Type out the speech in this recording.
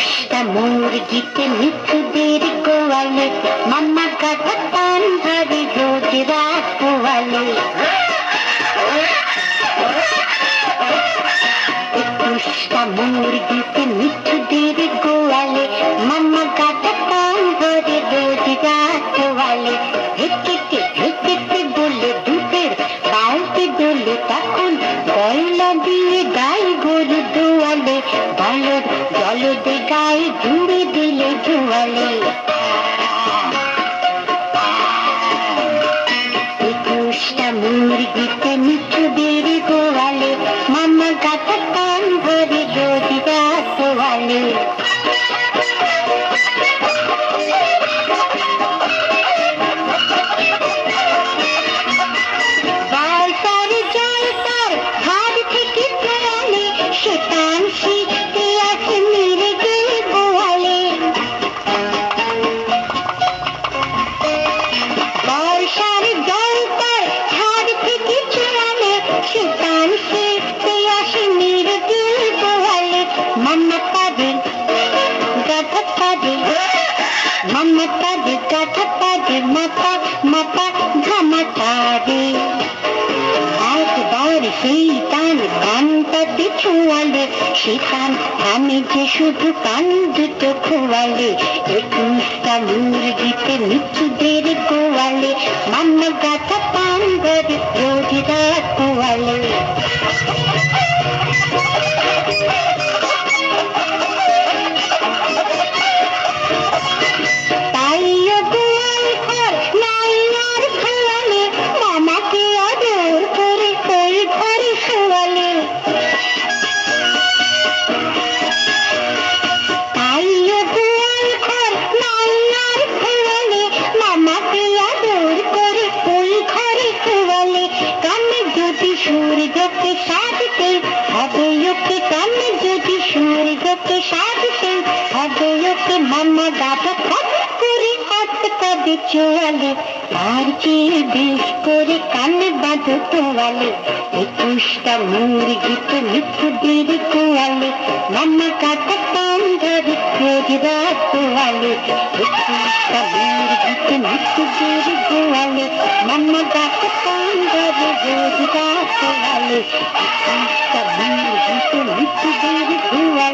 পুষ্টা মুরগিতে মৃত্যুদের গোয়ালে, মাম্মা কাকা পান ধরে রোজ রাত পোয়ালে পুষ্টা মুরগিতে মৃত্যুদের গোয়ালে, মাম্মা কাকা পান ধরে রোজ রাত পোয়ালে হেঁকেতে হেঁকেতে বলে দুধের বাড়িতে বলে তখন গয়লা দিয়ে গাই গরু দোয়ালে ভালো জল ছুড়ে দিল জোয়ালে। একুশটা মুরগিতে নিচু বেড়ে গো টান আমি যে শুধু কান দুটো খোয়ালে, একুশটা মুরগিতে মিঠুদের গোয়ালে মাম্মা গাথা পান ধরে রোজ সূর্যকে সাজতে হবে ওকে কানে যদি সূর্যকে সাজতে হবে ওকে মামা দাদা খপ করে হাত কাঁদে চোয়ালে আর চেয়ে বেশ করে কানে বাঁধো তোয়ালে একুশটা কোয়ালে রাত একুশটা মুরগিতে মিঠুদের গোয়ালে মামা কাটা কান ধরে কাটা কান ধরে রোজ